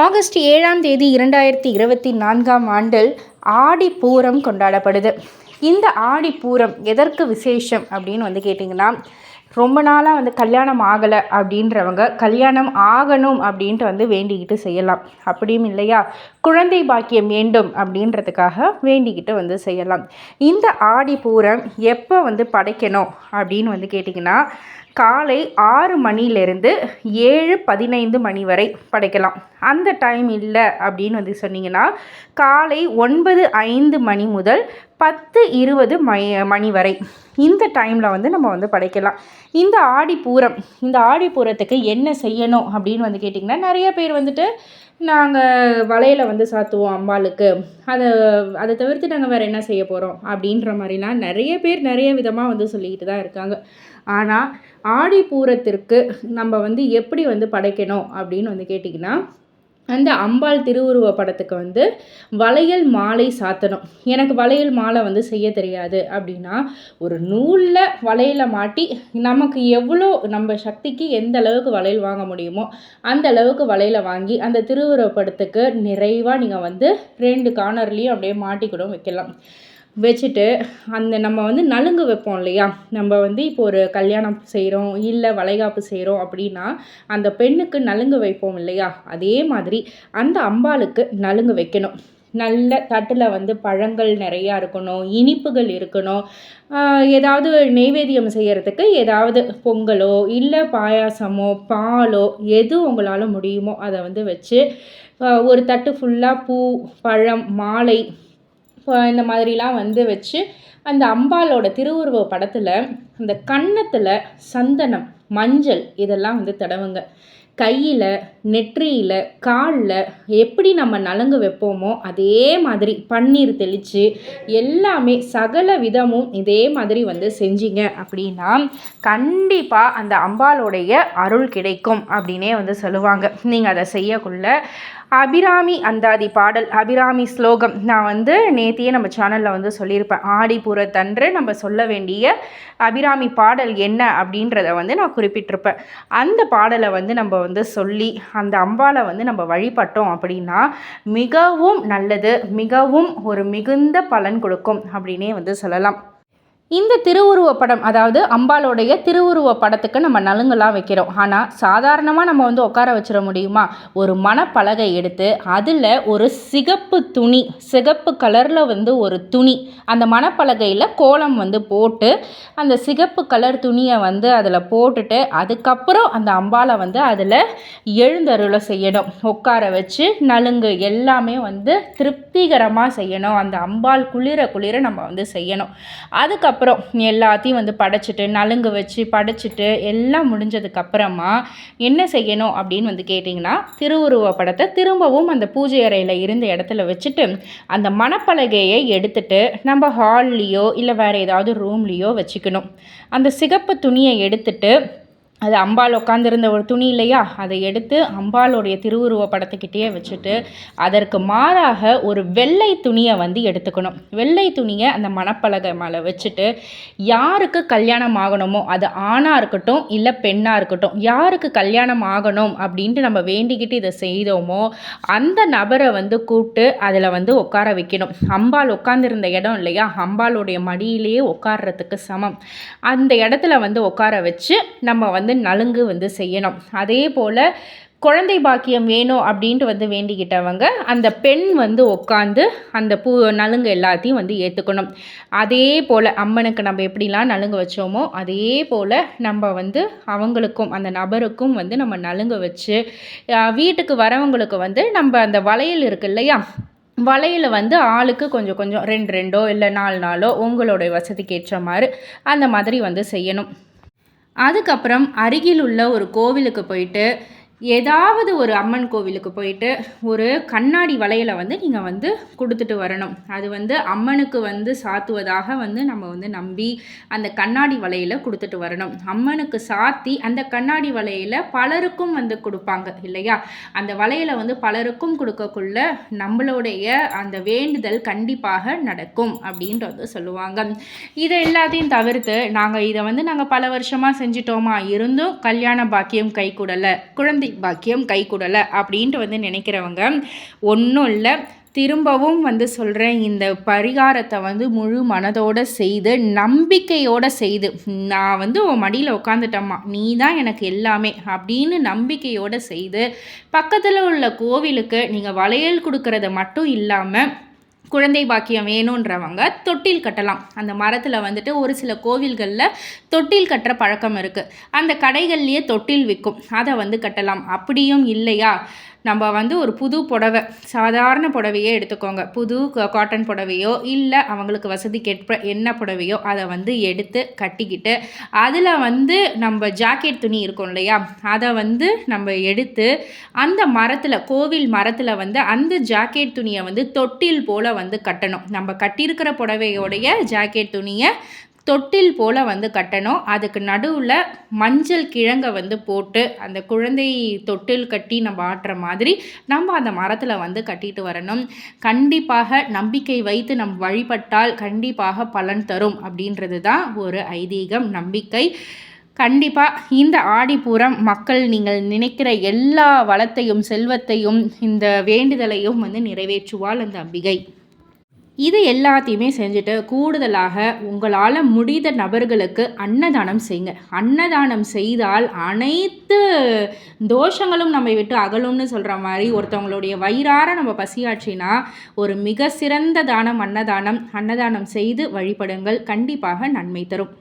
August ஏழாம் தேதி இரண்டாயிரத்தி இருபத்தி நான்காம் ஆண்டில் ஆடி பூரம் கொண்டாடப்படுது. இந்த ஆடி பூரம் எதற்கு விசேஷம் அப்படின்னு வந்து கேட்டிங்கன்னா ரொம்ப நாளாக வந்து கல்யாணம் ஆகலை அப்படின்றவங்க கல்யாணம் ஆகணும் அப்படின்ட்டு வந்து வேண்டிக்கிட்டு செய்யலாம். அப்படியும் இல்லையா? குழந்தை பாக்கியம் வேண்டும் அப்படின்றதுக்காக வேண்டிக்கிட்டு வந்து செய்யலாம். இந்த ஆடி பூரம் எப்போ வந்து படைக்கணும் அப்படின்னு வந்து கேட்டிங்கன்னா காலை ஆறு மணிலேருந்து ஏழு பதினைந்து மணி வரை படைக்கலாம். அந்த டைம் இல்லை அப்படின்னு வந்து சொன்னிங்கன்னா காலை ஒன்பது ஐந்து மணி முதல் பத்து இருபது மணி மணி வரை இந்த டைமில் வந்து நம்ம வந்து படைக்கலாம். இந்த ஆடிப்பூரம் இந்த ஆடிப்பூரத்துக்கு என்ன செய்யணும் அப்படின்னு வந்து கேட்டிங்கன்னா நிறைய பேர் வந்துட்டு நாங்கள் வலையில் வந்து சாத்துவோம் அம்பாளுக்கு. அதை அதை தவிர்த்து நாங்கள் வேறு என்ன செய்ய போகிறோம் அப்படின்ற மாதிரிலாம் நிறைய பேர் நிறைய விதமாக வந்து சொல்லிக்கிட்டு தான் இருக்காங்க. ஆனால் ஆடிப்பூரத்திற்கு நம்ம வந்து எப்படி வந்து படைக்கணும் அப்படின்னு வந்து கேட்டிங்கன்னா அந்த அம்பாள் திருவுருவ படத்துக்கு வந்து வளையல் மாலை சாத்தணும். எனக்கு வளையல் மாலை வந்து செய்ய தெரியாது அப்படின்னா ஒரு நூலில் வளையலை மாட்டி நமக்கு எவ்வளோ நம்ம சக்திக்கு எந்த அளவுக்கு வளையல் வாங்க முடியுமோ அந்த அளவுக்கு வளையலை வாங்கி அந்த திருவுருவ படத்துக்கு நிறைவாக நீங்கள் வந்து ரெண்டு கார்னர்லேயும் அப்படியே மாட்டிக்கூட வைக்கலாம். வச்சுட்டு அந்த நம்ம வந்து நலுங்கு வைப்போம் இல்லையா? நம்ம வந்து இப்போ ஒரு கல்யாணம் செய்கிறோம் இல்லை வளைகாப்பு செய்கிறோம் அப்படின்னா அந்த பெண்ணுக்கு நலுங்கு வைப்போம் இல்லையா? அதே மாதிரி அந்த அம்பாளுக்கு நலுங்கு வைக்கணும். நல்ல தட்டில் வந்து பழங்கள் நிறையா இருக்கணும் இனிப்புகள் இருக்கணும். ஏதாவது நெய்வேத்தியம் செய்கிறதுக்கு ஏதாவது பொங்கலோ இல்லை பாயாசமோ பாலோ எது உங்களால் முடியுமோ அதை வந்து வச்சு ஒரு தட்டு ஃபுல்லாக பூ பழம் மாலை இந்த மாதிரிலாம் வந்து வச்சு அந்த அம்பாலோட திருவுருவ படத்தில் அந்த கன்னத்தில் சந்தனம் மஞ்சள் இதெல்லாம் வந்து தடவுங்க. கையில் நெற்றியில் காலில் எப்படி நம்ம நலங்கு வைப்போமோ அதே மாதிரி பன்னீர் தெளித்து எல்லாமே சகல விதமும் இதே மாதிரி வந்து செஞ்சீங்க அப்படின்னா கண்டிப்பாக அந்த அம்பாலோடைய அருள் கிடைக்கும் அப்படின்னே வந்து சொல்லுவாங்க. நீங்கள் அதை செய்யக்குள்ள அபிராமி அந்தாதி பாடல் அபிராமி ஸ்லோகம். நான் வந்து நேத்தியே நம்ம சேனலில் வந்து சொல்லியிருப்பேன். ஆடிப்புறத்தன்று நம்ம சொல்ல வேண்டிய அபிராமி பாடல் என்ன அப்படின்றத வந்து நான் குறிப்பிட்டிருப்பேன். அந்த பாடலை வந்து நம்ம வந்து சொல்லி அந்த அம்பாவை வந்து நம்ம வழிபட்டோம் அப்படின்னா மிகவும் நல்லது மிகவும் ஒரு மிகுந்த பலன் கொடுக்கும் அப்படின்னே வந்து சொல்லலாம். இந்த திருவுருவ படம் அதாவது அம்பாளுடைய திருவுருவ படத்துக்கு நம்ம நலுங்கெல்லாம் வைக்கிறோம். ஆனால் சாதாரணமாக நம்ம வந்து உட்கார வச்சிட முடியுமா? ஒரு மணப்பலகை எடுத்து அதில் ஒரு சிகப்பு துணி சிகப்பு கலரில் வந்து ஒரு துணி அந்த மணப்பலகையில் கோலம் வந்து போட்டு அந்த சிகப்பு கலர் துணியை வந்து அதில் போட்டுட்டு அதுக்கப்புறம் அந்த அம்பாலை வந்து அதில் எழுந்தருளை செய்யணும். உட்கார வச்சு நலுங்கு எல்லாமே வந்து திருப்திகரமாக செய்யணும். அந்த அம்பாள் குளிர குளிர நம்ம வந்து செய்யணும். அதுக்கப்புறம் அப்புறம் எல்லாத்தையும் வந்து படைச்சிட்டு நலுங்கு வச்சு படைச்சிட்டு எல்லாம் முடிஞ்சதுக்கப்புறமா என்ன செய்யணும் அப்படின்னு வந்து கேட்டிங்கன்னா திருவுருவ படத்தை திரும்பவும் அந்த பூஜை அறையில் இருந்த இடத்துல வச்சுட்டு அந்த மணப்பலகையை எடுத்துட்டு நம்ம ஹால்லேயோ இல்லை வேறு ஏதாவது ரூம்லேயோ வச்சுக்கணும். அந்த சிகப்பு துணியை எடுத்துட்டு அது அம்பாள் உட்காந்துருந்த ஒரு துணி இல்லையா? அதை எடுத்து அம்பாளுடைய திருவுருவ படத்துக்கிட்டே வச்சுட்டு அதற்கு மாறாக ஒரு வெள்ளை துணியை வந்து எடுத்துக்கணும். வெள்ளை துணியை அந்த மணப்பலகை மேலே வச்சுட்டு யாருக்கு கல்யாணம் ஆகணுமோ அது ஆணாக இருக்கட்டும் இல்லை பெண்ணாக இருக்கட்டும் யாருக்கு கல்யாணம் ஆகணும் அப்படின்ட்டு நம்ம வேண்டிக்கிட்டு இதை செய்தோமோ அந்த நபரை வந்து கூப்பிட்டு அதில் வந்து உட்கார வைக்கணும். அம்பாள் உட்காந்துருந்த இடம் இல்லையா? அம்பாளுடைய மடியிலேயே உட்கார்றதுக்கு சமம். அந்த இடத்துல வந்து உட்கார வச்சு நம்ம வந்து வந்து நலுங்கு வந்து செய்யணும். அதே போல் குழந்தை பாக்கியம் வேணும் அப்படின்ட்டு வந்து வேண்டிக்கிட்டவங்க அந்த பெண் வந்து உட்காந்து அந்த பூ நலுங்கு எல்லாத்தையும் வந்து ஏற்றுக்கணும் அதே போல் அம்மனுக்கு நம்ம எப்படிலாம் நலுங்கு வச்சோமோ அதே போல் நம்ம வந்து அவங்களுக்கும் அந்த நபருக்கும் வந்து நம்ம நலுங்கு வச்சு வீட்டுக்கு வரவங்களுக்கு வந்து நம்ம அந்த வளையல் இருக்கு இல்லையா? வலையில் வந்து ஆளுக்கு கொஞ்சம் கொஞ்சம் ரெண்டு ரெண்டோ இல்லை நாலு நாளோ உங்களுடைய வசதிக்கு ஏற்ற மாதிரி அந்த மாதிரி வந்து செய்யணும். அதுக்கப்புறம் அருகில் உள்ள ஒரு கோவிலுக்கு போயிட்டு ஏதாவது ஒரு அம்மன் கோவிலுக்கு போயிட்டு ஒரு கண்ணாடி வளையலை வந்து நீங்கள் வந்து கொடுத்துட்டு வரணும். அது வந்து அம்மனுக்கு வந்து சாத்துவதாக வந்து நம்ம வந்து நம்பி அந்த கண்ணாடி வளையலை கொடுத்துட்டு வரணும். அம்மனுக்கு சாத்தி அந்த கண்ணாடி வளையலை பலருக்கும் வந்து கொடுப்பாங்க இல்லையா? அந்த வளையலை வந்து பலருக்கும் கொடுக்கக்குள்ள நம்மளுடைய அந்த வேண்டுதல் கண்டிப்பாக நடக்கும் அப்படின்றது சொல்லுவாங்க. இதை எல்லாத்தையும் தவிர்த்து நாங்கள் இதை வந்து நாங்கள் பல வருஷமாக செஞ்சிட்டோமா? இருந்தும் கல்யாண பாக்கியம் கைகூடலை. குழந்தை பாக்கியம் கைகூடலை அப்படின்ட்டு வந்து நினைக்கிறவங்க ஒன்றும் இல்லை. திரும்பவும் வந்து சொல்கிறேன் இந்த பரிகாரத்தை வந்து முழு மனதோடு செய்து நம்பிக்கையோடு செய்து நான் வந்து உன் மடியில் உட்காந்துட்டம்மா நீ தான் எனக்கு எல்லாமே அப்படின்னு நம்பிக்கையோடு செய்து பக்கத்தில் உள்ள கோவிலுக்கு நீங்கள் வளையல் கொடுக்கறத மட்டும் இல்லாமல் குழந்தை பாக்கியம் வேணுன்றவங்க தொட்டில் கட்டலாம். அந்த மரத்தில் வந்துட்டு ஒரு சில கோவில்களில் தொட்டில் கட்டுற பழக்கம் இருக்குது அந்த கடைகள்லேயே தொட்டில் விற்கும் அதை வந்து கட்டலாம். அப்படியும் இல்லையா? நம்ம வந்து ஒரு புது புடவை சாதாரண புடவையே எடுத்துக்கோங்க. புது காட்டன் புடவையோ இல்லை அவங்களுக்கு வசதி கேட்ப என்ன புடவையோ அதை வந்து எடுத்து கட்டிக்கிட்டு அதில் வந்து நம்ம ஜாக்கெட் துணி இருக்கும் இல்லையா? அதை வந்து நம்ம எடுத்து அந்த மரத்தில் கோவில் மரத்தில் வந்து அந்த ஜாக்கெட் துணியை வந்து தொட்டில் போல் போல் வந்து கட்டணும். நம்ம கட்டியிருக்கிற புடவையோடைய ஜாக்கெட் துணியை தொட்டில் போல் வந்து கட்டணும். அதுக்கு நடுவில் மஞ்சள் கிழங்கை வந்து போட்டு அந்த குழந்தை தொட்டில் கட்டி நம்ம ஆட்டுற மாதிரி நம்ம அந்த மரத்தில் வந்து கட்டிட்டு வரணும். கண்டிப்பாக நம்பிக்கை வைத்து நம் வழிபட்டால் கண்டிப்பாக பலன் தரும் அப்படின்றது தான் ஒரு ஐதீகம் நம்பிக்கை. கண்டிப்பாக இந்த ஆடிப்பூரம் மக்கள் நீங்கள் நினைக்கிற எல்லா வளத்தையும் செல்வத்தையும் இந்த வேண்டுதலையும் வந்து நிறைவேற்றுவாள் அந்த அம்பிகை. இது எல்லாத்தையுமே செஞ்சுட்டு கூடுதலாக உங்களால் முடிந்த நபர்களுக்கு அன்னதானம் செய்யுங்க. அன்னதானம் செய்தால் அனைத்து தோஷங்களும் நம்மை விட்டு அகலும்னு சொல்கிற மாதிரி ஒருத்தவங்களுடைய வயிறார நம்ம பசியாற்றினா ஒரு மிக சிறந்த தானம் அன்னதானம். அன்னதானம் செய்து வழிபடுங்கள். கண்டிப்பாக நன்மை தரும்.